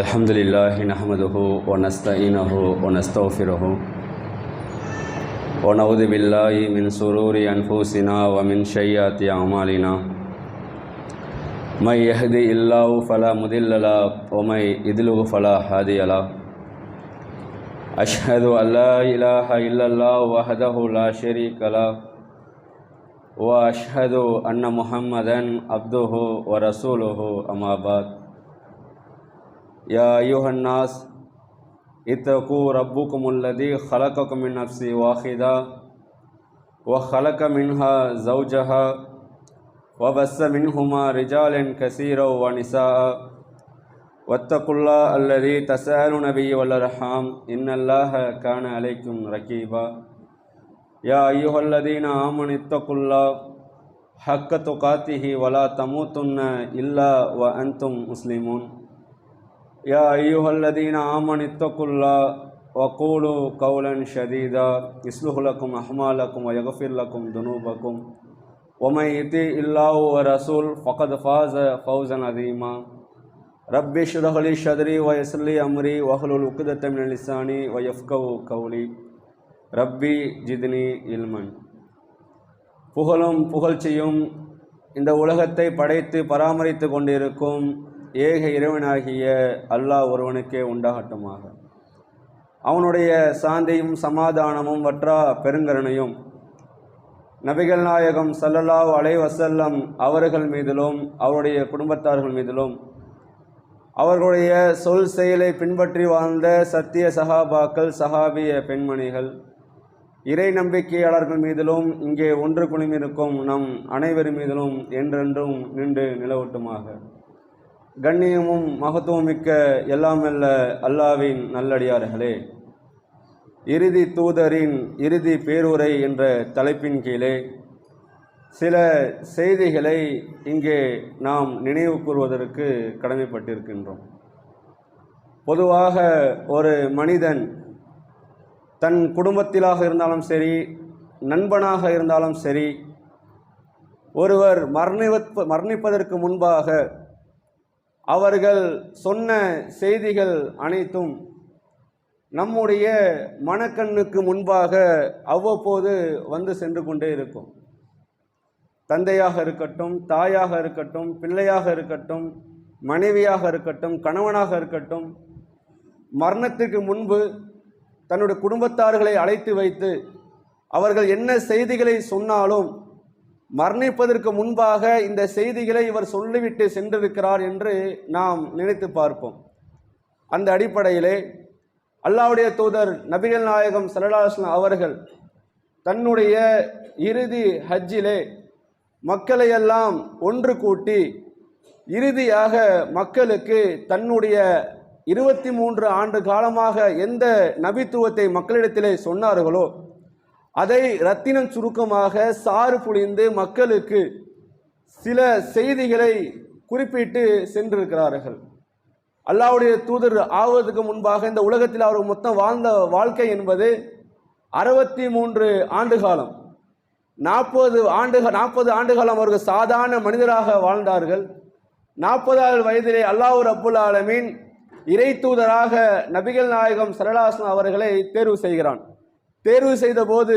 الحمد لله نحمده ونستعينه ونستغفره ونعوذ بالله من سرور أنفسنا ومن سيئات أعمالنا من يهدي الله فلا مضل له ومن يضلل فلا هادي له أشهد أن لا إله إلا الله وحده لا شريك له وأشهد أن محمدا عبده ورسوله أما بعد يا أيها الناس اتقوا ربكم الذي خلقكم من نفس واحدة وخلق منها زوجها وبث منهما رجالا كثيرا ونساء. واتقوا الله الذي تساءلون به والأرحام إن الله كان عليكم رقيبا يا أيها الذين آمنوا اتقوا الله حق تقاته ولا تموتن إلا وأنتم مسلمون. يا أيها الذين آمنوا اتقوا الله وقولوا قولا شديدا يصلح لكم أعمالكم ويغفر لكم ذنوبكم ومن يطع الله ورسول فقد فاز فوزا عظيما رب اشرح لي صدري ويسر لي أمري واحلل عقدة من لساني ويفقهوا قولي ரப்பி ஜித்னி இல்மன் புகழும் புகழ்ச்சியும் இந்த உலகத்தை படைத்து பராமரித்து கொண்டிருக்கும் ஏக இறைவனாகிய அல்லாஹ் ஒருவனுக்கே உண்டாகட்டுமாக. அவனுடைய சாந்தியும் சமாதானமும் வற்றா பெருங்கருணையும். நபிகள் நாயகம் சல்லல்லாஹ் அலை வசல்லம் அவர்கள் மீதிலும் அவருடைய குடும்பத்தார்கள் மீதிலும் அவர்களுடைய சொல் செயலை பின்பற்றி வாழ்ந்த சத்திய சகாபாக்கள் சஹாபிய பெண்மணிகள் இறை நம்பிக்கையாளர்கள் மீதிலும் இங்கே ஒன்று குழுமிருக்கும் நம் அனைவர் மீதிலும் என்றென்றும் நின்று நிலவட்டுமாக. கண்ணியமும் மகத்துவம் மிக்க எல்லாமல்ல அல்லாவின் நல்லடியார்களே. இறுதி தூதரின் இறுதி பேருரை என்ற தலைப்பின் கீழே சில செய்திகளை இங்கே நாம் நினைவு கூறுவதற்கு கடமைப்பட்டிருக்கின்றோம். பொதுவாக ஒரு மனிதன் தன் குடும்பத்திலாக இருந்தாலும் சரி நண்பனாக இருந்தாலும் சரி ஒருவர் மரணிவ மரணிப்பதற்கு முன்பாக அவர்கள் சொன்ன செய்திகள் அனைத்தும் நம்முடைய மனக்கண்ணுக்கு முன்பாக அவ்வப்போது வந்து சென்று கொண்டே இருக்கும். தந்தையாக இருக்கட்டும் தாயாக இருக்கட்டும் பிள்ளையாக இருக்கட்டும் மனைவியாக இருக்கட்டும் கணவனாக இருக்கட்டும் மரணத்திற்கு முன்பு தன்னுடைய குடும்பத்தார்களை அழைத்து வைத்து அவர்கள் என்ன செய்திகளை சொன்னாலும் மரணிப்பதற்கு முன்பாக இந்த செய்திகளை இவர் சொல்லிவிட்டு சென்றிருக்கிறார் என்று நாம் நினைத்து பார்ப்போம். அந்த அடிப்படையிலே அல்லாவுடைய தூதர் நபிகள் நாயகம் சல்லாஸ்லாம் அவர்கள் தன்னுடைய இறுதி ஹஜ்ஜிலே மக்களையெல்லாம் ஒன்று கூட்டி இறுதியாக மக்களுக்கு தன்னுடைய இருபத்தி மூன்று ஆண்டு காலமாக எந்த நபித்துவத்தை மக்களிடத்திலே சொன்னார்களோ அதை ரத்தினம் சுருக்கமாக சாறு புழிந்து மக்களுக்கு சில செய்திகளை குறிப்பிட்டு சென்றிருக்கிறார்கள். அல்லாவுடைய தூதர் ஆவதற்கு முன்பாக இந்த உலகத்தில் அவர் மொத்தம் வாழ்ந்த வாழ்க்கை என்பது அறுபத்தி மூன்று ஆண்டு காலம். நாற்பது ஆண்டு நாற்பது ஆண்டு காலம் அவர்கள் சாதாரண மனிதராக வாழ்ந்தார்கள். நாற்பதாவது வயதிலே அல்லாஹூ அப்புல் ஆலமீன் இறை தூதராக நபிகள் நாயகம் சரலாசன் அவர்களை தேர்வு செய்கிறான். தேர்வு செய்த போது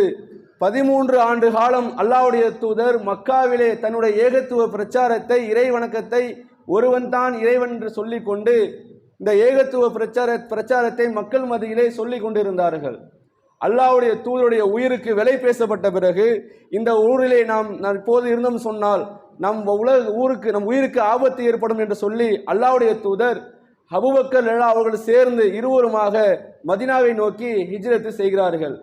பதிமூன்று ஆண்டு காலம் அல்லாவுடைய தூதர் மக்காவிலே தன்னுடைய ஏகத்துவ பிரச்சாரத்தை இறை வணக்கத்தை ஒருவன் தான் இறைவன் என்று சொல்லிக்கொண்டு இந்த ஏகத்துவ பிரச்சார பிரச்சாரத்தை மக்கள் மத்தியிலே சொல்லி கொண்டிருந்தார்கள். அல்லாவுடைய தூதருடைய உயிருக்கு விலை பேசப்பட்ட பிறகு இந்த ஊரிலே நாம் இப்போது இருந்தோம் சொன்னால் நம் உலக ஊருக்கு நம் உயிருக்கு ஆபத்து ஏற்படும் என்று சொல்லி அல்லாவுடைய தூதர் ஹபுபக்கர் லலா அவர்கள் சேர்ந்து இருவருமாக மதினாவை நோக்கி ஹிஜ்ரத்து செய்கிறார்கள்.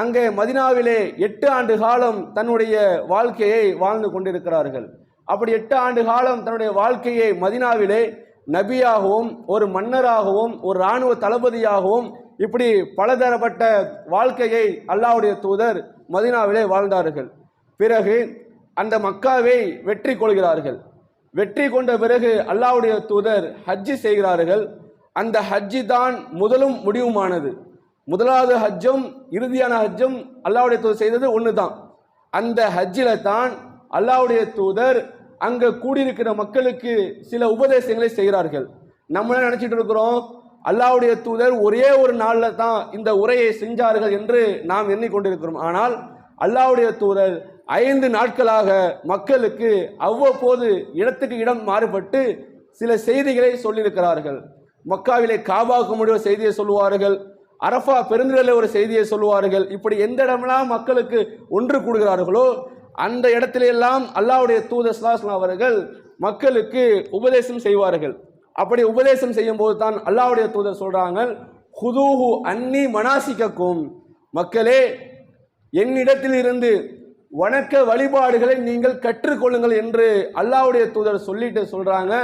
அங்கே மதினாவிலே எட்டு ஆண்டு காலம் தன்னுடைய வாழ்க்கையை வாழ்ந்து கொண்டிருக்கிறார்கள். அப்படி எட்டு ஆண்டு காலம் தன்னுடைய வாழ்க்கையை மதினாவிலே நபியாகவும் ஒரு மன்னராகவும் ஒரு இராணுவ தளபதியாகவும் இப்படி பலதரப்பட்ட வாழ்க்கையை அல்லாவுடைய தூதர் மதினாவிலே வாழ்ந்தார்கள். பிறகு அந்த மக்காவை வெற்றி கொள்கிறார்கள். வெற்றி கொண்ட பிறகு அல்லாவுடைய தூதர் ஹஜ்ஜி செய்கிறார்கள். அந்த ஹஜ்ஜி தான் முதலும் முடிவுமானது. முதலாவது ஹஜ்ஜும் இறுதியான ஹஜ்ஜும் அல்லாவுடைய தூதர் செய்தது ஒன்று தான் அந்த ஹஜ்ஜில தான் அல்லாவுடைய தூதர் அங்கே கூடியிருக்கிற மக்களுக்கு சில உபதேசங்களை செய்கிறார்கள். நம்ம என்ன இருக்கிறோம்? அல்லாவுடைய தூதர் ஒரே ஒரு நாளில் தான் இந்த உரையை செஞ்சார்கள் என்று நாம் எண்ணிக்கொண்டிருக்கிறோம். ஆனால் அல்லாவுடைய தூதர் ஐந்து நாட்களாக மக்களுக்கு அவ்வப்போது இடத்துக்கு இடம் மாறுபட்டு சில செய்திகளை சொல்லியிருக்கிறார்கள். மக்காவிலே காபாவுக்கு முடிவு செய்தியை சொல்லுவார்கள். அரஃபா பெருந்திரல ஒரு செய்தியை சொல்லுவார்கள். இப்படி எந்த இடமெல்லாம் மக்களுக்கு ஒன்று கூடுகிறார்களோ அந்த இடத்திலெல்லாம் அல்லாவுடைய அல்லாஹ்வுடைய தூதர் அவர்கள் மக்களுக்கு உபதேசம் செய்வார்கள். அப்படி உபதேசம் செய்யும் போது தான் அல்லாவுடைய தூதர் சொல்றாங்க ஹுதூஹு அன்னி மனாசிக்கக்கும் மக்களே என்னிடத்தில் இருந்து வணக்க வழிபாடுகளை நீங்கள் கற்றுக்கொள்ளுங்கள் என்று அல்லாவுடைய தூதர் சொல்லிட்டு சொல்றாங்க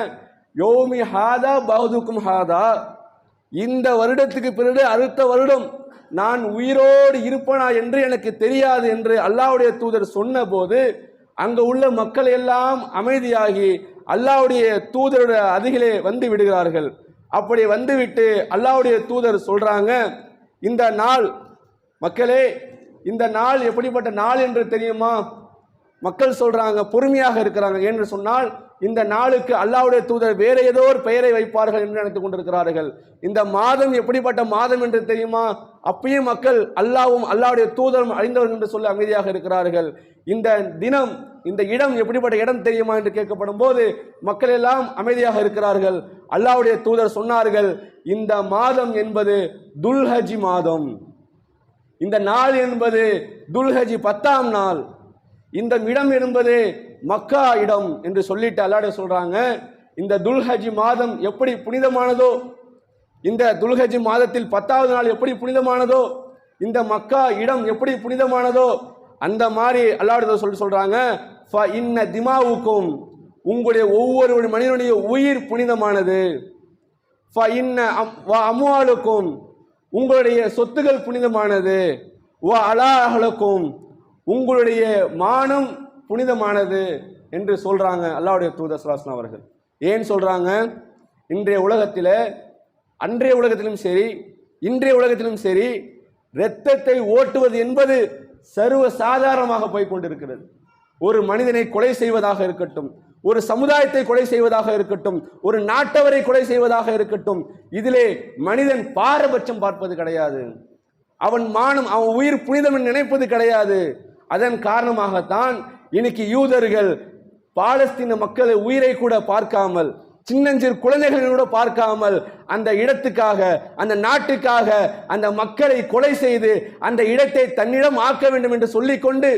யோமி ஹாதா பௌதுக்கும் ஹாதா. இந்த வருடத்துக்கு பிறகு அடுத்த வருடம் நான் உயிரோடு இருப்பனா என்று எனக்கு தெரியாது என்று அல்லாவுடைய தூதர் சொன்னபோது அங்கு உள்ள மக்கள் எல்லாம் அமைதியாகி அல்லாவுடைய தூதருடைய அருகிலே வந்து விடுகிறார்கள். அப்படி வந்துவிட்டு அல்லாவுடைய தூதர் சொல்றாங்க இந்த நாள் மக்களே இந்த நாள் எப்படிப்பட்ட நாள் என்று தெரியுமா? மக்கள் சொல்றாங்க பொறுமையாக இருக்கிறாங்க. என்று சொன்னால் இந்த நாளுக்கு அல்லாவுடைய தூதர் வேற ஏதோ ஒரு பெயரை வைப்பார்கள் என்று நினைத்துக் கொண்டிருக்கிறார்கள். இந்த மாதம் எப்படிப்பட்ட மாதம் என்று தெரியுமா? அப்பயும் மக்கள் அல்லாவும் அல்லாவுடைய தூதரும் அழிந்தவர்கள் என்று சொல்லி அமைதியாக இருக்கிறார்கள். இந்த தினம் இந்த இடம் எப்படிப்பட்ட இடம் தெரியுமா என்று கேட்கப்படும் போது மக்கள் எல்லாம் அமைதியாக இருக்கிறார்கள். அல்லாவுடைய தூதர் சொன்னார்கள் இந்த மாதம் என்பது துல்ஹஜி மாதம். இந்த நாள் என்பது துல்ஹஜி பத்தாம் நாள். இந்த இடம் என்பது மக்கா இடம் என்று சொல்லிட்டு அல்லாட சொல்றாங்க. இந்த துல்ஹஜி மாதம் எப்படி புனிதமானதோ இந்த துல்ஹஜி மாதத்தில் பத்தாவது நாள் எப்படி புனிதமானதோ இந்த மக்கா இடம் எப்படி புனிதமானதோ அந்த மாதிரி அல்லாட சொல்லி சொல்றாங்க. "ஃப இன்ன திமாவுக்கும் உங்களுடைய ஒவ்வொரு மனிதனுடைய உயிர் புனிதமானது. ஃப இன்ன அம்- உங்களுடைய சொத்துகள் புனிதமானது. வ அலாஹலுக்கும் உங்களுடைய மானம் புனிதமானது என்று சொல்கிறாங்க அல்லாவுடைய தூதர் அவர்கள். ஏன் சொல்கிறாங்க இன்றைய உலகத்தில் அன்றைய உலகத்திலும் சரி இன்றைய உலகத்திலும் சரி இரத்தத்தை ஓட்டுவது என்பது சர்வ சாதாரணமாக போய் கொண்டிருக்கிறது. ஒரு மனிதனை கொலை செய்வதாக இருக்கட்டும் ஒரு சமுதாயத்தை கொலை செய்வதாக இருக்கட்டும் ஒரு நாட்டவரை கொலை செய்வதாக இருக்கட்டும் இதிலே மனிதன் பாரபட்சம் பார்ப்பது கிடையாது. அவன் மானம் அவன் உயிர் புனிதம் நினைப்பது கிடையாது. அதன் காரணமாகத்தான் இன்னைக்கு யூதர்கள் பாலஸ்தீன மக்களை உயிரை கூட பார்க்காமல் சின்னஞ்சிறு குழந்தைகளை கூட பார்க்காமல் அந்த இடத்துக்காக அந்த நாட்டுக்காக அந்த மக்களை கொலை செய்து அந்த இடத்தை தன்னிடம் ஆக்க வேண்டும் என்று சொல்லிக்கொண்டு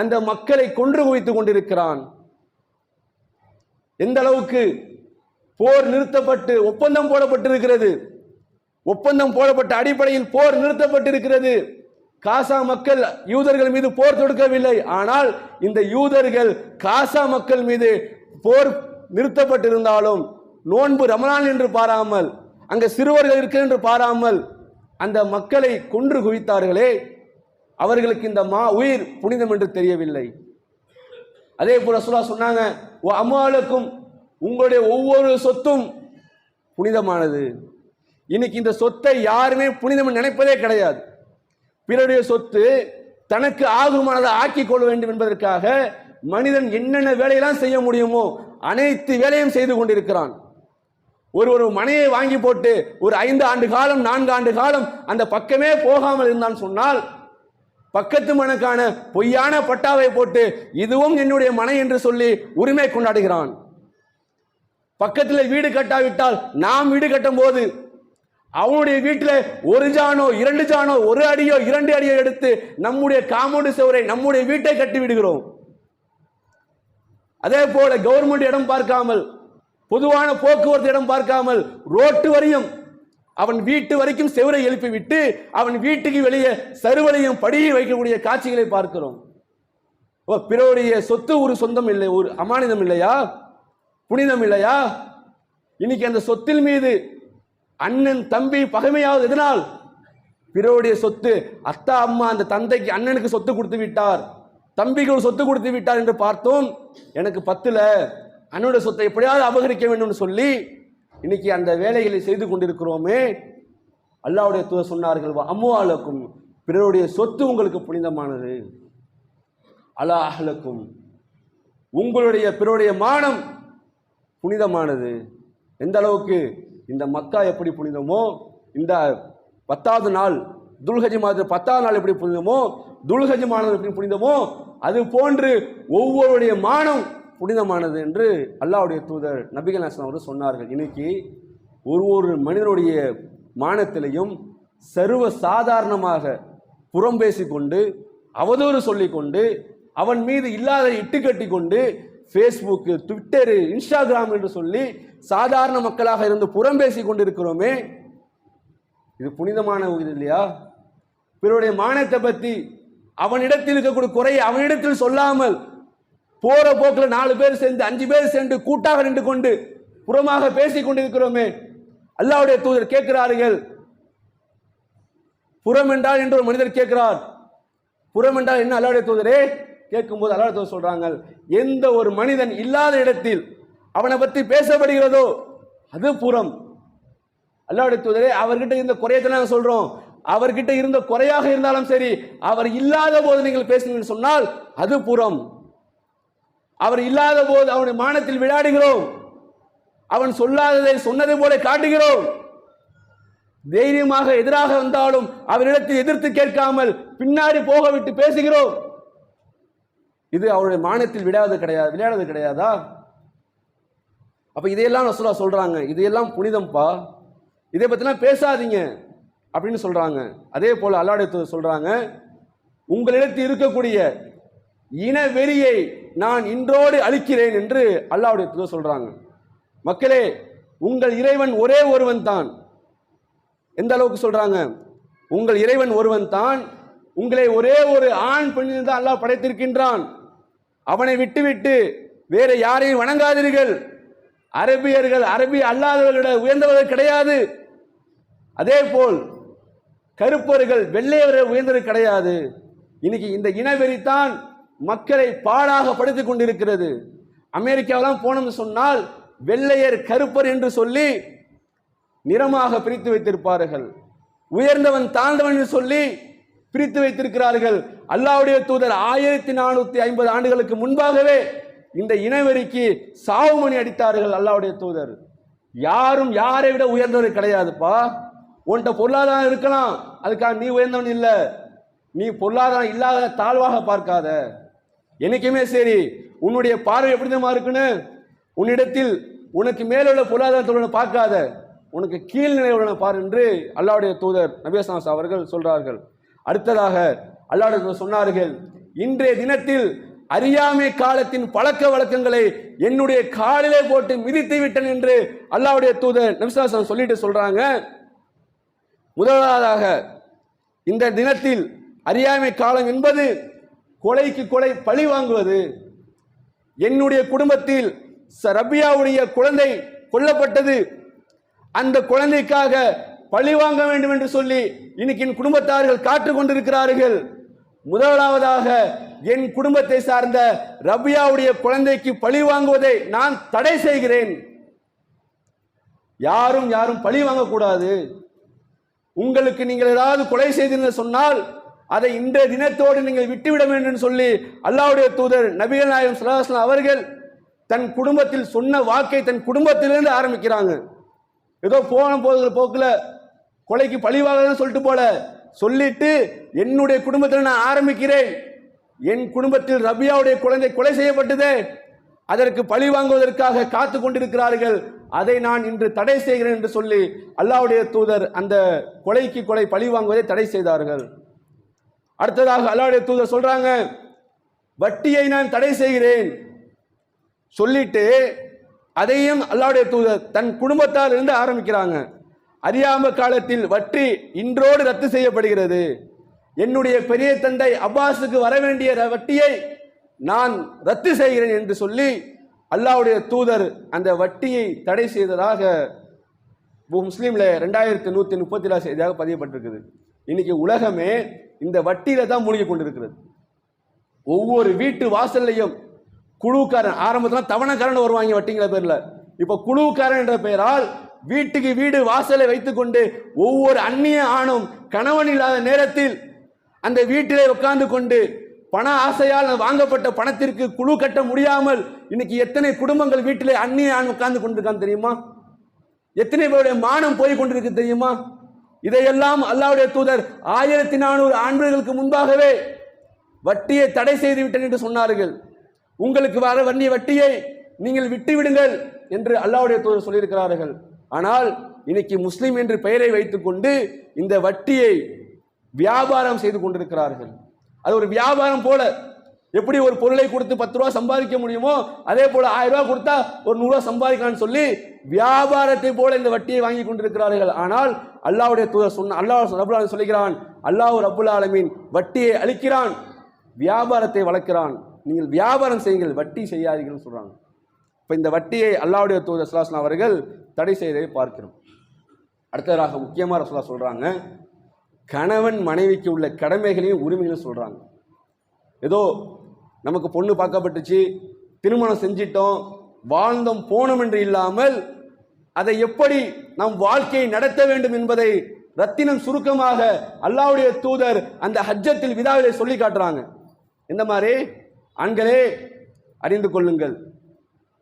அந்த மக்களை கொன்று குவித்துக் கொண்டிருக்கிறான். எந்த அளவுக்கு போர் நிறுத்தப்பட்டு ஒப்பந்தம் போடப்பட்டிருக்கிறது? ஒப்பந்தம் போடப்பட்ட அடிப்படையில் போர் நிறுத்தப்பட்டிருக்கிறது? காசா மக்கள் யூதர்கள் மீது போர் தொடுக்கவில்லை. ஆனால் இந்த யூதர்கள் காசா மக்கள் மீது போர் நிறுத்தப்பட்டிருந்தாலும் நோன்பு ரமலான் என்று பாராமல் அங்க சிறுவர்கள் இருக்க என்று பாராமல் அந்த மக்களை கொன்று குவித்தார்களே அவர்களுக்கு இந்த மா உயிர் புனிதம் என்று தெரியவில்லை. அதே போல ரசூலா சொன்னாங்க "ஓ அம்மாளுக்கும் உங்களுடைய ஒவ்வொரு சொத்தும் புனிதமானது. இன்னைக்கு இந்த சொத்தை யாருமே புனிதம் நினைப்பதே கிடையாது. பிறருடைய சொத்து தனக்கு ஆகுமானதை ஆக்கிக் கொள்ள வேண்டும் என்பதற்காக மனிதன் என்னென்ன வேலையெல்லாம் செய்ய முடியுமோ அனைத்து வேலையும் செய்து கொண்டிருக்கிறான். ஒரு ஒரு மனையை வாங்கி போட்டு ஒரு ஐந்து ஆண்டு காலம் நான்கு ஆண்டு காலம் அந்த பக்கமே போகாமல் இருந்தான் சொன்னால் பக்கத்து மனுக்கான பொய்யான பட்டாவை போட்டு இதுவும் என்னுடைய மனை என்று சொல்லி உரிமை கொண்டாடுகிறான். பக்கத்தில் வீடு கட்டாவிட்டால் நாம் வீடு கட்டும் போது அவனுடைய வீட்டில் ஒரு ஜானோ இரண்டு ஜானோ ஒரு அடியோ இரண்டு அடியோ எடுத்து நம்முடைய காம்பவுண்டு சுவரை நம்முடைய வீட்டை கட்டி விடுகிறோம். அதே போல கவர்மெண்ட் இடம் பார்க்காமல் பொதுவான போக்குவரத்து இடம் பார்க்காமல் ரோட்டு வரையும் அவன் வீட்டு வரைக்கும் செவரை எழுப்பி விட்டு அவன் வீட்டுக்கு வெளியே சருவலையும் படியை வைக்கக்கூடிய காட்சிகளை பார்க்கிறோம். ஓ, பிறருடைய சொத்து ஒரு சொந்தம் இல்லை ஒரு அமானிதம் இல்லையா? புனிதம் இல்லையா? இன்னைக்கு அந்த சொத்தில் மீது அண்ணன் தம்பி பகைமையாவது எதனால்? பிறருடைய சொத்து. அத்தா அம்மா அந்த தந்தைக்கு அண்ணனுக்கு சொத்து கொடுத்து விட்டார். தம்பிக்கு ஒரு சொத்து கொடுத்து விட்டார் என்று பார்த்தோம். எனக்கு பத்துல அண்ணனுடைய சொத்தை எப்படியாவது அபகரிக்க வேண்டும்னு சொல்லி இன்னைக்கு அந்த வேலைகளை செய்து கொண்டிருக்கிறோமே. அல்லாவுடைய தூதர் சொன்னார்கள் அம்மாளுக்கும் பிறருடைய சொத்து உங்களுக்கு புனிதமானது. அலாஹலுக்கும் உங்களுடைய பிறருடைய மானம் புனிதமானது. எந்த அளவுக்கு இந்த மக்கா எப்படி புனிதமோ இந்த பத்தாவது நாள் துல்ஹஜ் மாதம் பத்தாவது நாள் எப்படி புனிதமோ துல்ஹஜ் மாதம் எப்படி புனிதமோ அது போன்று ஒவ்வொருடைய மானம் புனிதமானது என்று அல்லாஹ்வுடைய தூதர் நபிகள் நாசன் அவர்கள் சொன்னார்கள். இன்னைக்கு ஒரு ஒரு மனிதனுடைய மானத்திலையும் சர்வ சாதாரணமாக புறம் பேசிக்கொண்டு அவதூறு சொல்லிக்கொண்டு அவன் மீது இல்லாத இட்டுக்கட்டி கொண்டு ஃபேஸ்புக்கு ட்விட்டரு இன்ஸ்டாகிராம் என்று சொல்லி சாதாரண மக்களாக இருந்து புறம் பேசி கொண்டிருக்கிறோமே. இது புனிதமான இது இல்லையா? பிறருடைய மானத்தை பற்றி அவனிடத்தில் இருக்கக்கூடிய குறையை அவனிடத்தில் சொல்லாமல் போற போக்கில் நாலு பேர் சேர்ந்து அஞ்சு பேர் சேர்ந்து கூட்டாக நின்று கொண்டு புறமாக பேசிக் கொண்டிருக்கிறோமே. அல்லாவுடைய தூதர் கேட்கிறார்கள். புறம் என்றால் என்று ஒரு மனிதர் கேட்கிறார். புறம் என்றால் என்ன? அல்லாவுடைய தூதரே கேட்கும்போது அல்லாஹ் தூதர் சொல்றாங்க எந்த ஒரு மனிதன் இல்லாத இடத்தில் அவனை பற்றி பேசப்படுகிறதோ அது புறம். அல்லாவுடைய தூதரே அவர்கிட்ட இருந்த குறையத்தை நாங்கள் சொல்கிறோம் அவர்கிட்ட இருந்த குறையாக இருந்தாலும் சரி அவர் இல்லாத போது நீங்கள் பேசுங்கன்னு சொன்னால் அது புறம். அவர் இல்லாத போது அவனுடைய மானத்தில் விளையாடுகிறோம். அவன் சொல்லாததை சொன்னதை போல காட்டுகிறோம். தைரியமாக எதிராக வந்தாலும் அவரிடத்தில் எதிர்த்து கேட்காமல் பின்னாடி போக விட்டு பேசுகிறோம். இது அவருடைய மானத்தில் விடாது கிடையாது விளையாடுறது கிடையாதா? அப்போ இதையெல்லாம் ரசூலா சொல்கிறாங்க இதையெல்லாம் புனிதம்ப்பா இதை பற்றிலாம் பேசாதீங்க. அப்படின்னு சொல்கிறாங்க அதே போல் அல்லாடைய சொல்கிறாங்க உங்களிடத்தில் இருக்கக்கூடிய இன வெறியை நான் இன்றோடு அழிக்கிறேன் என்று அல்லாவுடைய தூதர் சொல்கிறாங்க மக்களே உங்கள் இறைவன் ஒரே ஒருவன் தான். எந்த அளவுக்கு சொல்கிறாங்க உங்கள் இறைவன் ஒருவன் தான். உங்களை ஒரே ஒரு ஆண் பெண்ணில் தான் அல்லாஹ் படைத்திருக்கின்றான். அவனை விட்டுவிட்டு வேறு யாரையும் வணங்காதீர்கள். அரபியர்கள் அரபி அல்லாதவர்களிட உயர்ந்தவர்கள் கிடையாது. அதே போல் கருப்பர்கள் வெள்ளையவர்கள் உயர்ந்தது கிடையாது. இன்னைக்கு இந்த இனவெறித்தான் மக்களை பாடாக படுத்திக் கொண்டிருக்கிறது. அமெரிக்காவெல்லாம் போனோம்னு சொன்னால் வெள்ளையர் கருப்பர் என்று சொல்லி நிறமாக பிரித்து வைத்திருப்பார்கள். உயர்ந்தவன் தாழ்ந்தவன் என்று சொல்லி பிரித்து வைத்திருக்கிறார்கள். அல்லாவுடைய தூதர் ஆயிரத்தி நானூத்தி ஐம்பது ஆண்டுகளுக்கு முன்பாகவே இந்த இனவெறிக்கு சாவுமணி அடித்தார்கள் அல்லாவுடைய தூதர். யாரும் யாரை விட உயர்ந்தவர் கிடையாதுப்பா. உன்கிட்ட பொருளாதாரம் இருக்கலாம். அதுக்காக நீ உயர்ந்தவன் இல்லை. நீ பொருளாதாரம் இல்லாத தாழ்வாக பார்க்காத. என்னைக்குமே சரி உன்னுடைய பார்வை எப்படி தான் இருக்குன்னு? உன்னிடத்தில் உனக்கு மேலுள்ள பொருளாதாரத்தோட பார்க்காத. உனக்கு கீழ்நிலை உள்ளன பார் என்று அல்லாவுடைய தூதர் நபியசாஸ் அவர்கள் சொல்றார்கள். அடுத்ததாக அல்லாவுடைய சொன்னார்கள் இன்றைய தினத்தில் அறியாமை காலத்தின் பழக்க வழக்கங்களை என்னுடைய காலிலே போட்டு மிதித்து விட்டேன் என்று அல்லாவுடைய தூதர் நபிசாசம் சொல்லிட்டு சொல்றாங்க. முதலாவதாக இந்த தினத்தில் அறியாமை காலம் என்பது கொலைக்கு கொலை பழி வாங்குவது. என்னுடைய குடும்பத்தில் ச- ரபியாவுடைய குழந்தை கொல்லப்பட்டது. அந்த குழந்தைக்காக பழி வாங்க வேண்டும் என்று சொல்லி இன்னைக்கு என் குடும்பத்தார்கள் காத்துக் கொண்டிருக்கிறார்கள். முதலாவதாக என் குடும்பத்தை சார்ந்த ரபியாவுடைய குழந்தைக்கு பழி வாங்குவதை நான் தடை செய்கிறேன். யாரும் யாரும் பழி வாங்கக்கூடாது. உங்களுக்கு நீங்கள் ஏதாவது கொலை செய்தீர்கள் சொன்னால் அதை இந்த தினத்தோடு நீங்கள் விட்டுவிட வேண்டும் சொல்லி அல்லாவுடைய தூதர் நபிகள் நாயகம் ஸல்லல்லாஹு அவர்கள் தன் குடும்பத்தில் சொன்ன வாக்கை தன் குடும்பத்திலிருந்து ஆரம்பிக்கிறாங்க. ஏதோ போன போகிற போக்கில் கொலைக்கு பழிவாகன்னு சொல்லிட்டு போல சொல்லிட்டு என்னுடைய குடும்பத்தில் நான் ஆரம்பிக்கிறேன். என் குடும்பத்தில் ரபியாவுடைய குழந்தை கொலை செய்யப்பட்டதே. அதற்கு பழி வாங்குவதற்காக காத்து கொண்டிருக்கிறார்கள். அதை நான் இன்று தடை செய்கிறேன் என்று சொல்லி அல்லாவுடைய தூதர் அந்த கொலைக்கு கொலை பழி வாங்குவதை தடை செய்தார்கள். அடுத்ததாக அல்லாவுடைய தூதர் சொல்றாங்க வட்டியை நான் தடை செய்கிறேன். சொல்லிட்டு அதையும் அல்லாவுடைய தூதர் தன் குடும்பத்தால் இருந்து ஆரம்பிக்கிறாங்க. அறியாம காலத்தில் வட்டி இன்றோடு ரத்து செய்யப்படுகிறது. என்னுடைய பெரிய தந்தை அப்பாஸுக்கு வர வேண்டிய வட்டியை நான் ரத்து செய்கிறேன் என்று சொல்லி அல்லாஹ்வுடைய தூதர் அந்த வட்டியை தடை செய்ததாக முஸ்லீமில் ரெண்டாயிரத்தி நூற்றி முப்பத்தி ஏழாம் செய்தியாக பதியப்பட்டிருக்குது. இன்னைக்கு உலகமே இந்த வட்டியில தான் மூழ்கி கொண்டிருக்கிறது. ஒவ்வொரு வீட்டு வாசல்லையும் குழுக்காரன் ஆரம்பத்தில் தவணக்காரன் வருவாங்க வட்டிங்கிற பேரில். இப்போ குழுக்காரன் என்ற பெயரால் வீட்டுக்கு வீடு வாசலை வைத்துக்கொண்டு ஒவ்வொரு அந்நிய ஆணும் கணவன் இல்லாத நேரத்தில் அந்த வீட்டிலே உட்கார்ந்து கொண்டு பண ஆசையால் வாங்கப்பட்ட பணத்திற்கு குழு கட்ட முடியாமல் இன்னைக்கு எத்தனை குடும்பங்கள் வீட்டிலே அந்நிய ஆண் உட்கார்ந்து கொண்டிருக்கான் தெரியுமா? எத்தனை பேருடைய மானம் போய் கொண்டிருக்கு தெரியுமா? இதையெல்லாம் அல்லாவுடைய தூதர் ஆயிரத்தி நானூறு ஆண்டுகளுக்கு முன்பாகவே வட்டியை தடை செய்து விட்டேன் என்று சொன்னார்கள். உங்களுக்கு வர வண்டிய வட்டியை நீங்கள் விட்டு விடுங்கள் என்று அல்லாவுடைய தூதர் சொல்லியிருக்கிறார்கள். ஆனால் இன்னைக்கு முஸ்லீம் என்று பெயரை வைத்துக்கொண்டு இந்த வட்டியை வியாபாரம் செய்து கொண்டிருக்கிறார்கள். அது ஒரு வியாபாரம் போல. எப்படி ஒரு பொருளை கொடுத்து பத்து ரூபா சம்பாதிக்க முடியுமோ அதே போல ஆயிரம் ரூபா கொடுத்தா ஒரு நூறுரூவா ரூபாய் சம்பாதிக்கலாம்னு சொல்லி வியாபாரத்தை போல இந்த வட்டியை வாங்கி கொண்டிருக்கிறார்கள். ஆனால் அல்லாவுடைய தூதர் சொன்ன அல்லாஹ் ரபுல் சொல்லுகிறான் அல்லாஹ் ரபுல் ஆலமீன் வட்டியை அளிக்கிறான் வியாபாரத்தை வளர்க்கிறான். நீங்கள் வியாபாரம் செய்யுங்கள் வட்டி செய்யாதீங்கன்னு சொல்றாங்க. இப்போ இந்த வட்டியை அல்லாவுடைய தூதர் சுல்லாஸ்லாம் அவர்கள் தடை செய்ததை பார்க்கிறோம். அடுத்ததாக முக்கியமாக ரசூலா சொல்கிறாங்க கணவன் மனைவிக்கு உள்ள கடமைகளையும் உரிமைகளையும் சொல்கிறாங்க ஏதோ நமக்கு பொண்ணு பார்க்கப்பட்டுச்சு திருமணம் செஞ்சிட்டோம் வாழ்ந்தோம் போனோம் என்று இல்லாமல் அதை எப்படி நம் வாழ்க்கையை நடத்த வேண்டும் என்பதை ரத்தினம் சுருக்கமாக அல்லாவுடைய தூதர் அந்த ஹஜ்ஜத்தில் விதாவிலே சொல்லி காட்டுறாங்க. இந்த மாதிரி? ஆண்களே அறிந்து கொள்ளுங்கள்.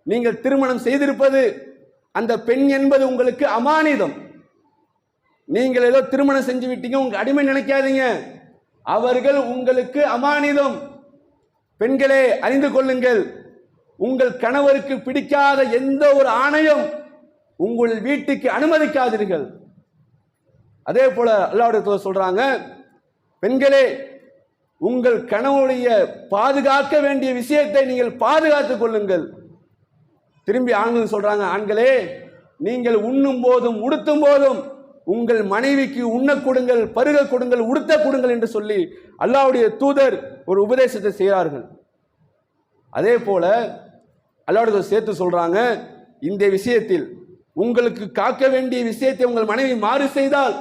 நீங்கள் திருமணம் செய்திருப்பது அந்த பெண் என்பது உங்களுக்கு அமானிதம். நீங்கள் ஏதோ திருமணம் செஞ்சு விட்டீங்க உங்க அடிமை நினைக்காதீங்க. அவர்கள் உங்களுக்கு அமானிதம். பெண்களே அறிந்து கொள்ளுங்கள். உங்கள் கணவருக்கு பிடிக்காத எந்த ஒரு ஆணையும் உங்கள் வீட்டுக்கு அனுமதிக்காதீர்கள். அதே போல அல்லாவுடைய சொல்றாங்க பெண்களே உங்கள் கணவனுடைய பாதுகாக்க வேண்டிய விஷயத்தை நீங்கள் பாதுகாத்துக் கொள்ளுங்கள். திரும்பி ஆண்கள் சொல்றாங்க ஆண்களே நீங்கள் உண்ணும் போதும் உடுத்தும் போதும். உங்கள் மனைவிக்கு உண்ண கொடுங்கள் பருக கொடுங்கள் உடுத்த கொடுங்கள் என்று சொல்லி அல்லாவுடைய தூதர் ஒரு உபதேசத்தை செய்கிறார்கள். அதே போல அல்லாவுடைய சேர்த்து சொல்றாங்க இந்த விஷயத்தில் உங்களுக்கு காக்க வேண்டிய விஷயத்தை உங்கள் மனைவி மாறு செய்தால்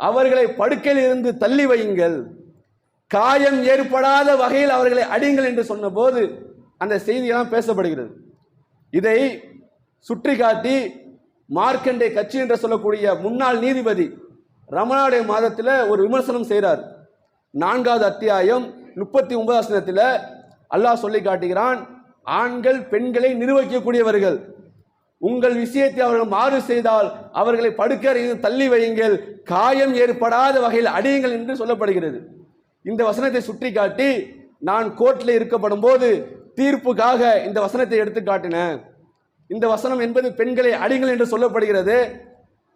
அவர்களை படுக்கையில் இருந்து தள்ளி வையுங்கள். காயம் ஏற்படாத வகையில் அவர்களை அடியுங்கள் என்று சொன்னபோது அந்த செய்தியெல்லாம் பேசப்படுகிறது. இதை சுற்றி காட்டி மார்க்கண்டே கட்சி என்று சொல்லக்கூடிய முன்னாள் நீதிபதி ரமணாடைய மாதத்தில் ஒரு விமர்சனம் செய்கிறார் நான்காவது அத்தியாயம் முப்பத்தி ஒன்பதாம் வசனத்தில் அல்லாஹ் சொல்லி காட்டுகிறான் ஆண்கள் பெண்களை நிர்வகிக்கக்கூடியவர்கள் உங்கள் விஷயத்தை அவர்கள் மாறு செய்தால் அவர்களை படுக்கறையில் தள்ளி வையுங்கள் காயம் ஏற்படாத வகையில் அடியுங்கள் என்று சொல்லப்படுகிறது. இந்த வசனத்தை சுட்டி காட்டி நான் கோர்ட்டில் இருக்கப்படும் போது தீர்ப்புக்காக இந்த வசனத்தை எடுத்து காட்டினேன். இந்த வசனம் என்பது பெண்களை அடிங்கள் என்று சொல்லப்படுகிறது.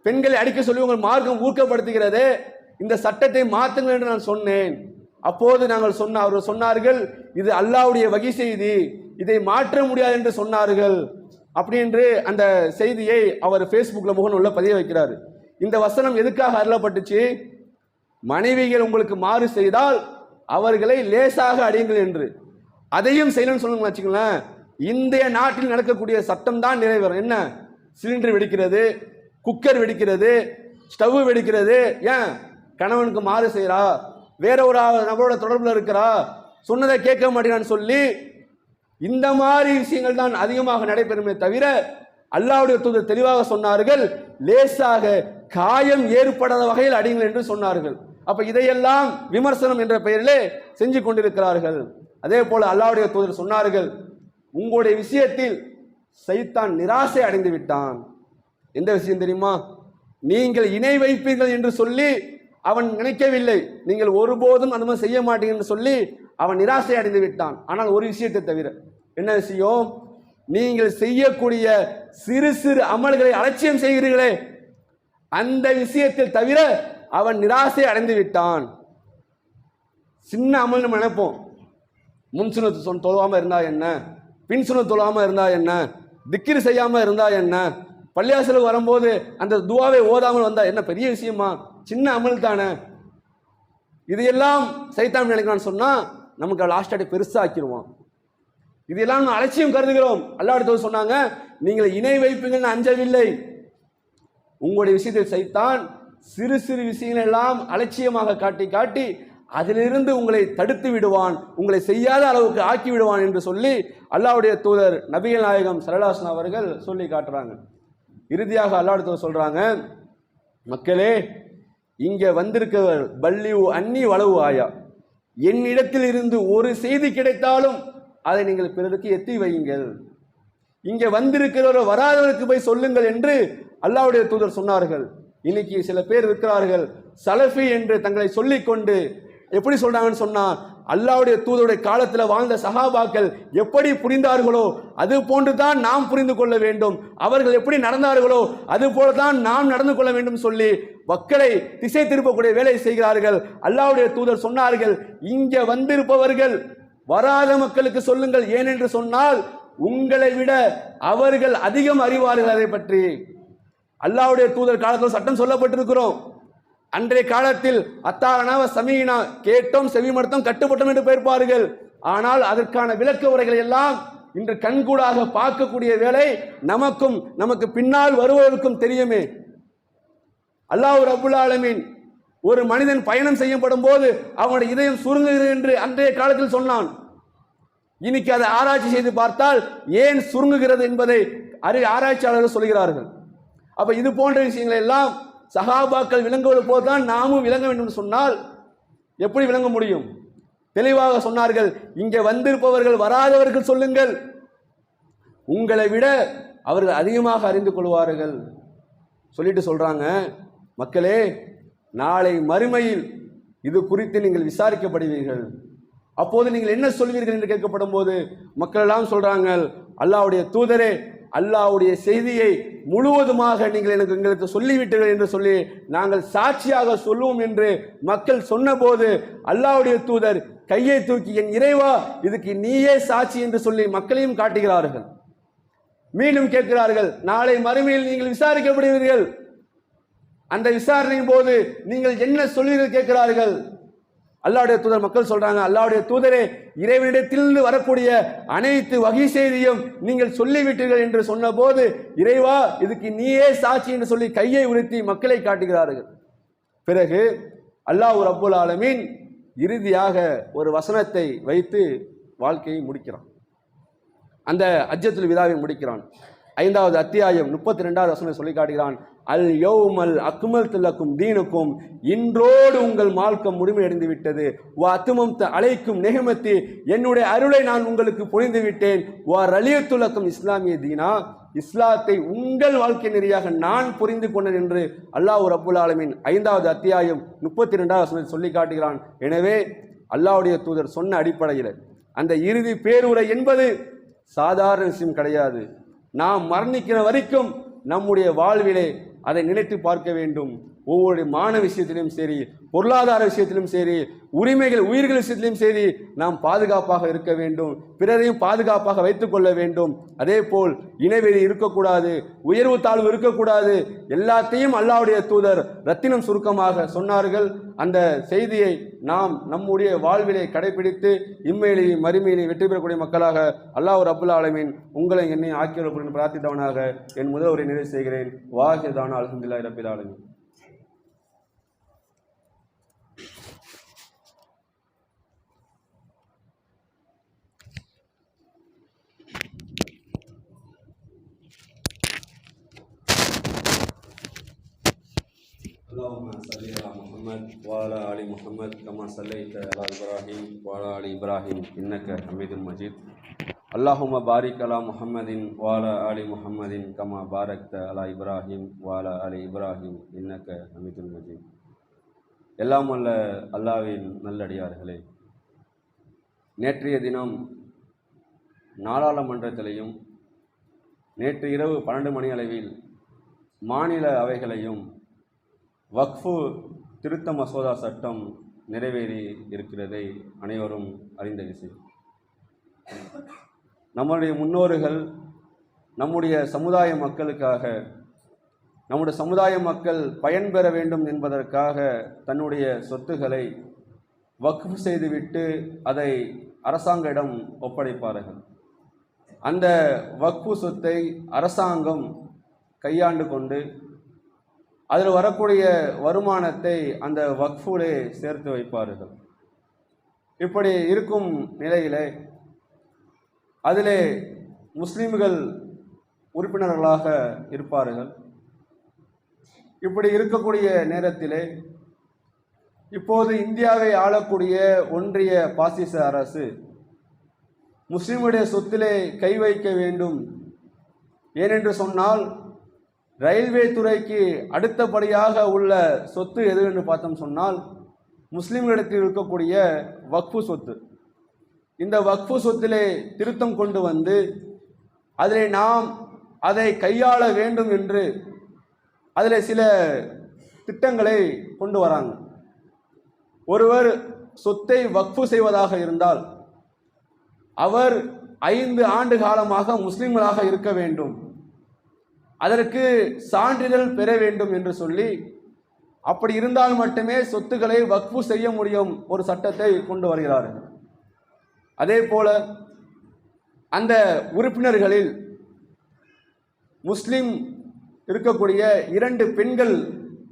பெண்களை அடிக்க சொல்லி உங்கள் மார்க்கம் ஊக்கப்படுத்துகிறது. இந்த சட்டத்தை மாற்றுங்கள் என்று நான் சொன்னேன். அப்போது நாங்கள் சொன்ன அவர்கள் சொன்னார்கள் இது அல்லாவுடைய வகை செய்தி இதை மாற்ற முடியாது என்று சொன்னார்கள். அப்படி என்று அந்த செய்தியை அவர் ஃபேஸ்புக்கில் முகநூலில் பதிய வைக்கிறார். இந்த வசனம் எதுக்காக அருளப்பட்டுச்சு? மனைவிகள் உங்களுக்கு மாறு செய்தால் அவர்களை லேசாக அடியுங்கள் என்று. அதையும் செய்யணும்னு சொல்லுங்க வச்சுக்கோங்களேன். இந்திய நாட்டில் நடக்கக்கூடிய சட்டம் தான் நிறைவேறும். என்ன? சிலிண்டர் வெடிக்கிறது குக்கர் வெடிக்கிறது ஸ்டவ் வெடிக்கிறது. ஏன்? கணவனுக்கு மாறு செய்கிறா வேற ஒரு நபரோட தொடர்பில் இருக்கிறா? சொன்னதை கேட்க மாட்டேங்கிறான்னு சொல்லி இந்த மாதிரி விஷயங்கள் தான் அதிகமாக நடைபெறுமே தவிர அல்லாவுடைய தூதர் தெளிவாக சொன்னார்கள் லேசாக காயம் ஏற்படாத வகையில் அடிங்கள் என்று சொன்னார்கள். அப்ப இதையெல்லாம் விமர்சனம் என்ற பெயரிலே செஞ்சு கொண்டிருக்கிறார்கள். அதே போல அல்லாவுடைய தூதர் சொன்னார்கள் உங்களுடைய விஷயத்தில் சைத்தான் நிராசை அடைந்து விட்டான். எந்த விஷயம் தெரியுமா? நீங்கள் இணை வைப்பீர்கள் என்று சொல்லி அவன் நினைக்கவில்லை. நீங்கள் ஒருபோதும் அந்த மாதிரி செய்ய மாட்டீங்க என்று சொல்லி அவன் நிராசை அடைந்து விட்டான். ஆனால் ஒரு விஷயத்தை தவிர என்ன விஷயம்? நீங்கள் செய்யக்கூடிய சிறு சிறு அமல்களை அலட்சியம் செய்கிறீர்களே அந்த விஷயத்தில் தவிர அவன் நிராசை அடைந்து விட்டான். சின்ன அமல் நம்ம நினைப்போம். முன் சுனத்து சொல் இருந்தால் என்ன? பின் சுனத்து இருந்தால் என்ன? திக்கிரி செய்யாமல் இருந்தால் என்ன? பள்ளியாசலுக்கு வரும்போது அந்த துவாவை ஓதாமல் வந்தால் என்ன பெரிய விஷயமா? சின்ன அமல் தானே. இதையெல்லாம் சைத்தான் நினைக்கிறான்னு சொன்னால் நமக்கு லாஸ்ட் பெருசாக்கிடுவான் இதெல்லாம் நாம் அலட்சியம் கருதுகிறோம். அல்லாடுத்தவர் சொன்னாங்க நீங்கள் இணை வைப்பீங்கன்னு அஞ்சவில்லை. உங்களுடைய விஷயத்தில் சைத்தான் சிறு சிறு விஷயங்கள் எல்லாம் அலட்சியமாக காட்டி காட்டி அதிலிருந்து உங்களை தடுத்து விடுவான் உங்களை செய்யாத அளவுக்கு ஆக்கி விடுவான் என்று சொல்லி அல்லாவுடைய தூதர் நபிகள் நாயகம் சரலாசன் அவர்கள் சொல்லி காட்டுறாங்க. இறுதியாக அல்லாஹ்வுடைய தூதர் சொல்றாங்க மக்களே இங்கே வந்திருக்கவர் பல்லிவு அன்னி வளவு ஆயா. என்னிடத்தில் இருந்து ஒரு செய்தி கிடைத்தாலும் அதை நீங்கள் பிறருக்கு எத்தி வையுங்கள். இங்கே வந்திருக்கிறவர் வராதவருக்கு போய் சொல்லுங்கள் என்று அல்லாவுடைய தூதர் சொன்னார்கள். இன்னைக்கு சில பேர் இருக்கிறார்கள். சலஃபி என்று தங்களை சொல்லிக்கொண்டு எப்படி சொல்றாங்கன்னு சொன்னா அல்லாவுடைய தூதருடைய காலத்தில் வாழ்ந்த சகாபாக்கள் எப்படி புரிந்தார்களோ அது போன்று தான் நாம் புரிந்து கொள்ள வேண்டும். அவர்கள் எப்படி நடந்தார்களோ அது போல தான் நாம் நடந்து கொள்ள வேண்டும் சொல்லி மக்களை திசை திருப்பக்கூடிய வேலை செய்கிறார்கள். அல்லாவுடைய தூதர் சொன்னார்கள் இங்கே வந்திருப்பவர்கள் வராத மக்களுக்கு சொல்லுங்கள். ஏனென்று சொன்னால் உங்களை விட அவர்கள் அதிகம் அறிவார்கள். அதை பற்றி அல்லாவுடைய தூதர் காலத்தில் சட்டம் சொல்லப்பட்டிருக்கிறோம். அன்றைய காலத்தில் அத்தாரணாவ சமீனா கேட்டோம் செவிமடுத்தோம் கட்டுப்பட்டோம் என்று பெயர்ப்பார்கள். ஆனால் அதற்கான விளக்க உரைகளை எல்லாம் இன்று கண்கூடாக பார்க்கக்கூடிய வேலை நமக்கும் நமக்கு பின்னால் வருவதற்கும் தெரியுமே. அல்லாஹ் அபுல் ஆலமீன் ஒரு மனிதன் பயணம் செய்யப்படும் போது அவனுடைய இதயம் சுருங்குகிறது என்று அன்றைய காலத்தில் சொன்னான். இன்னைக்கு அதை ஆராய்ச்சி செய்து பார்த்தால் ஏன் சுருங்குகிறது என்பதை அறி ஆராய்ச்சியாளர்கள் சொல்கிறார்கள். அப்ப இது போன்ற விஷயங்களை எல்லாம் சகாபாக்கள் விளங்குவது போல் தான் நாமும் விளங்க வேண்டும் என்று சொன்னால் எப்படி விளங்க முடியும்? தெளிவாக சொன்னார்கள் இங்கே வந்திருப்பவர்கள் வராதவர்கள் சொல்லுங்கள். உங்களை விட அவர்கள் அதிகமாக அறிந்து கொள்வார்கள். சொல்லிட்டு சொல்றாங்க மக்களே நாளை மறுமையில் இது குறித்து நீங்கள் விசாரிக்கப்படுவீர்கள். அப்போது நீங்கள் என்ன சொல்வீர்கள்? என்று கேட்கப்படும் போது மக்கள் எல்லாம் சொல்றாங்க அல்லாஹ்வுடைய தூதரே அல்லாஹ்வுடைய செய்தியை முழுவதுமாக நீங்கள் எனக்கு எங்களுக்கு சொல்லிவிட்டீர்கள் என்று சொல்லி நாங்கள் சாட்சியாக சொல்லுவோம் என்று மக்கள் சொன்னபோது அல்லாவுடைய தூதர் கையை தூக்கி என் இறைவா இதுக்கு நீயே சாட்சி என்று சொல்லி மக்களையும் காட்டுகிறார்கள். மீண்டும் கேட்கிறார்கள் நாளை மறுமையில் நீங்கள் விசாரிக்கப்படுவீர்கள். அந்த விசாரணையின் போது நீங்கள் என்ன சொல்வீர்கள்? கேட்கிறார்கள். அல்லாவுடைய தூதர் மக்கள் சொல்றாங்க அல்லாவுடைய தூதரே இறைவனிடத்திலிருந்து வரக்கூடிய அனைத்து வகை செய்தியும் நீங்கள் சொல்லிவிட்டீர்கள் என்று சொன்னபோது இறைவா இதுக்கு நீயே சாட்சி என்று சொல்லி கையை உறுத்தி மக்களை காட்டுகிறார்கள். பிறகு அல்லாஹ் ரப்புல் ஆலமீன் இறுதியாக ஒரு வசனத்தை வைத்து வாழ்க்கையை முடிக்கிறான். அந்த அஜத்துல் விதாவை முடிக்கிறான். ஐந்தாவது அத்தியாயம் முப்பத்தி ரெண்டாவது வசனம் சொல்லி காட்டுகிறான். அல் யோமல் அக்மல் தில்லக்கும் தீனுக்கும் இன்றோடு உங்கள் மார்க்கம் முழுமையடைந்து விட்டது. ஓ அத்துமம் அழைக்கும் நெகமத்தி என்னுடைய அருளை நான் உங்களுக்கு புரிந்து விட்டேன். ஓ ரலியத்துலக்கும் இஸ்லாமிய தீனா இஸ்லாத்தை உங்கள் வாழ்க்கை நெறியாக நான் புரிந்து கொண்டேன் என்று அல்லாஹ் ரப்புல் ஆலமீன் ஐந்தாவது அத்தியாயம் முப்பத்தி ரெண்டாவது வசனத்தில் சொல்லி காட்டுகிறான். எனவே அல்லாவுடைய தூதர் சொன்ன அடிப்படையில் அந்த இறுதி பேருரை என்பது சாதாரண விஷயம் கிடையாது. நாம் மரணிக்கிற வரைக்கும் நம்முடைய வாழ்விலே அதை நினைத்து பார்க்க வேண்டும். ஒவ்வொரு மான விஷயத்திலும் சரி பொருளாதார விஷயத்திலும் சரி உரிமைகள் உயிர்கள் விஷயத்திலும் சரி நாம் பாதுகாப்பாக இருக்க வேண்டும் பிறரையும் பாதுகாப்பாக வைத்துக்கொள்ள வேண்டும். அதே போல் இனவெறி இருக்கக்கூடாது உயர்வு தாழ்வு இருக்கக்கூடாது எல்லாத்தையும் அல்லாவுடைய தூதர் ரத்தினம் சுருக்கமாக சொன்னார்கள். அந்த செய்தியை நாம் நம்முடைய வாழ்விலை கடைபிடித்து இம்மையிலேயும் மறுமையிலேயும் வெற்றி பெறக்கூடிய மக்களாக அல்லாஹ் ரபுல் ஆலமீன் உங்களை என்னை ஆக்கியவர்கள் பிரார்த்தித்தவனாக என் முதல் உரை நிறைவு செய்கிறேன். வாஹிதான அலமதுல்லாஹி ரபில் ஆலமின். வாலா அலி முகமது கமா சல்லைத்த அலா இப்ராஹிம் வாலா அலி இப்ராஹிம் இன்னக்க ஹமீதுல் மஜீத் அல்லாஹும பாரிக் அலா முஹம்மதின் வாலா அலி முஹம்மதின் கமா பாரக்த அலா இப்ராஹிம் வாலா அலி இப்ராஹிம் இன்னக்க ஹமீதுல் மஜீத் எல்லாம் அல்ல அல்லாவின் நல்லடியார்களே நேற்றைய தினம் நாடாளுமன்றத்திலையும் நேற்று இரவு பன்னெண்டு மணி அளவில் மாநில அவைகளையும் வக்ஃபு திருத்த மசோதா சட்டம் நிறைவேறி இருக்கிறதை அனைவரும் அறிந்த விஷயம். நம்முடைய முன்னோர்கள் நம்முடைய சமுதாய மக்களுக்காக நம்முடைய சமுதாய மக்கள் பயன்பெற வேண்டும் என்பதற்காக தன்னுடைய சொத்துக்களை வக்ஃபு செய்துவிட்டு அதை அரசாங்கிடம் ஒப்படைப்பார்கள். அந்த வக்ஃபு சொத்தை அரசாங்கம் கையாண்டு கொண்டு அதில் வரக்கூடிய வருமானத்தை அந்த வக்ஃபுலே சேர்த்து வைப்பார்கள். இப்படி இருக்கும் நிலையிலே அதிலே முஸ்லீம்கள் உறுப்பினர்களாக இருப்பார்கள். இப்படி இருக்கக்கூடிய நேரத்திலே இப்போது இந்தியாவை ஆளக்கூடிய ஒன்றிய பாசிச அரசு முஸ்லீமுடைய சொத்திலே கை வைக்க வேண்டும். ஏனென்று சொன்னால் ரயில்வே துறைக்கு அடுத்தபடியாக உள்ள சொத்து எது என்று பார்த்தோம் சொன்னால் முஸ்லீம்களிடத்தில் இருக்கக்கூடிய வக்ஃபு சொத்து. இந்த வக்ஃபு சொத்திலே திருத்தம் கொண்டு வந்து அதிலே நாம் அதை கையாள வேண்டும் என்று அதில் சில திட்டங்களை கொண்டு வராங்க. ஒருவர் சொத்தை வக்ஃபு செய்வதாக இருந்தால் அவர் ஐந்து ஆண்டு காலமாக முஸ்லிம்களாக இருக்க வேண்டும். அதற்கு சான்றிதழ் பெற வேண்டும் என்று சொல்லி அப்படி இருந்தால் மட்டுமே சொத்துக்களை வக்ஃபு செய்ய முடியும் ஒரு சட்டத்தை கொண்டு வருகிறார்கள் அதே போல அந்த உறுப்பினர்களில் முஸ்லிம் இருக்கக்கூடிய இரண்டு பெண்கள்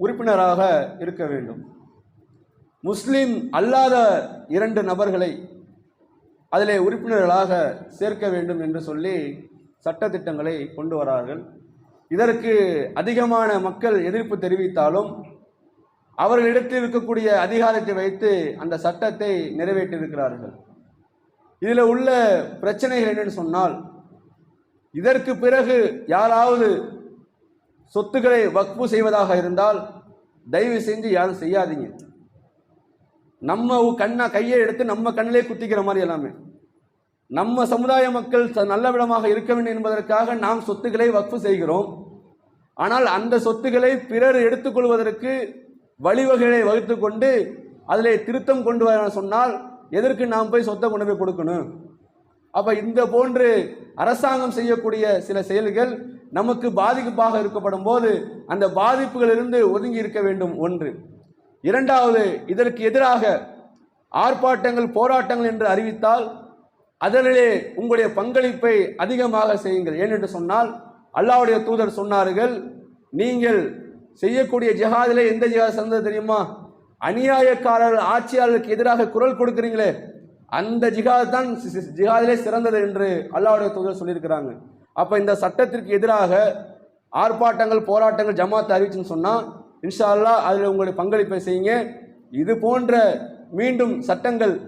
உறுப்பினராக இருக்க வேண்டும். முஸ்லிம் அல்லாத இரண்டு நபர்களை அதிலே உறுப்பினர்களாக சேர்க்க வேண்டும் என்று சொல்லி சட்டத்திட்டங்களை கொண்டு வரார்கள். இதற்கு அதிகமான மக்கள் எதிர்ப்பு தெரிவித்தாலும் அவர்களிடத்தில் இருக்கக்கூடிய அதிகாரத்தை வைத்து அந்த சட்டத்தை நிறைவேற்றியிருக்கிறார்கள். இதில் உள்ள பிரச்சனைகள் என்னன்னு சொன்னால் இதற்கு பிறகு யாராவது சொத்துக்களை வக்ஃபு செய்வதாக இருந்தால் தயவு செஞ்சு யாரும் செய்யாதீங்க. நம்ம கண்ணா கையை எடுத்து நம்ம கண்ணிலே குத்திக்கிற மாதிரி எல்லாமே. நம்ம சமுதாய மக்கள் ச- நல்ல விடமாக இருக்க வேண்டும் என்பதற்காக நாம் சொத்துக்களை வக்ஃபு செய்கிறோம். ஆனால் அந்த சொத்துக்களை பிறர் எடுத்துக்கொள்வதற்கு வழிவகைகளை வகுத்து கொண்டு அதில் திருத்தம் கொண்டு வர சொன்னால் எதற்கு நாம் போய் சொத்தை கொண்டு போய் கொடுக்கணும்? அப்போ இந்த போன்று அரசாங்கம் செய்யக்கூடிய சில செயல்கள் நமக்கு பாதிப்பாக இருக்கப்படும் போது அந்த பாதிப்புகளிலிருந்து ஒதுங்கி இருக்க வேண்டும் ஒன்று. இரண்டாவது இதற்கு எதிராக ஆர்ப்பாட்டங்கள் போராட்டங்கள் என்று அறிவித்தால் அதிலே உங்களுடைய பங்களிப்பை அதிகமாக செய்யுங்கள். ஏனென்று சொன்னால் அல்லாவுடைய தூதர் சொன்னார்கள் நீங்கள் செய்யக்கூடிய ஜிஹாதிலே எந்த ஜிஹாத் சிறந்தது தெரியுமா? அநியாயக்காரர்கள் ஆட்சியாளருக்கு எதிராக குரல் கொடுக்குறீங்களே அந்த ஜிஹாத் தான் சி- ஜிஹாதிலே சிறந்தது என்று அல்லாவுடைய தூதர் சொல்லியிருக்கிறாங்க. அப்போ இந்த சட்டத்திற்கு எதிராக ஆர்ப்பாட்டங்கள் போராட்டங்கள் ஜமாத் அறிவிச்சுன்னு சொன்னால் இன்ஷா அல்லாஹ் அதில் உங்களுடைய பங்களிப்பை செய்யுங்க. இது போன்ற மீண்டும் சட்டங்கள்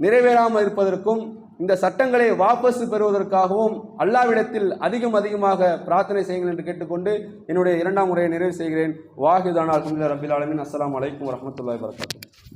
நிறைவேறாமல் இருப்பதற்கும் இந்த சட்டங்களை வாபஸ் பெறுவதற்காகவும் அல்லாவிடத்தில் அதிகம் அதிகமாக பிரார்த்தனை செய்யுங்கள் என்று கேட்டுக்கொண்டு என்னுடைய இரண்டாம் முறையை நிறைவு செய்கிறேன். வாஹிதானா அல்ஹம்துலில்லாஹி ரபில் ஆலமீன். அஸ்ஸலாமு அலைக்கும் வரஹ்மத்துல்லாஹி வபரகாத்துஹு.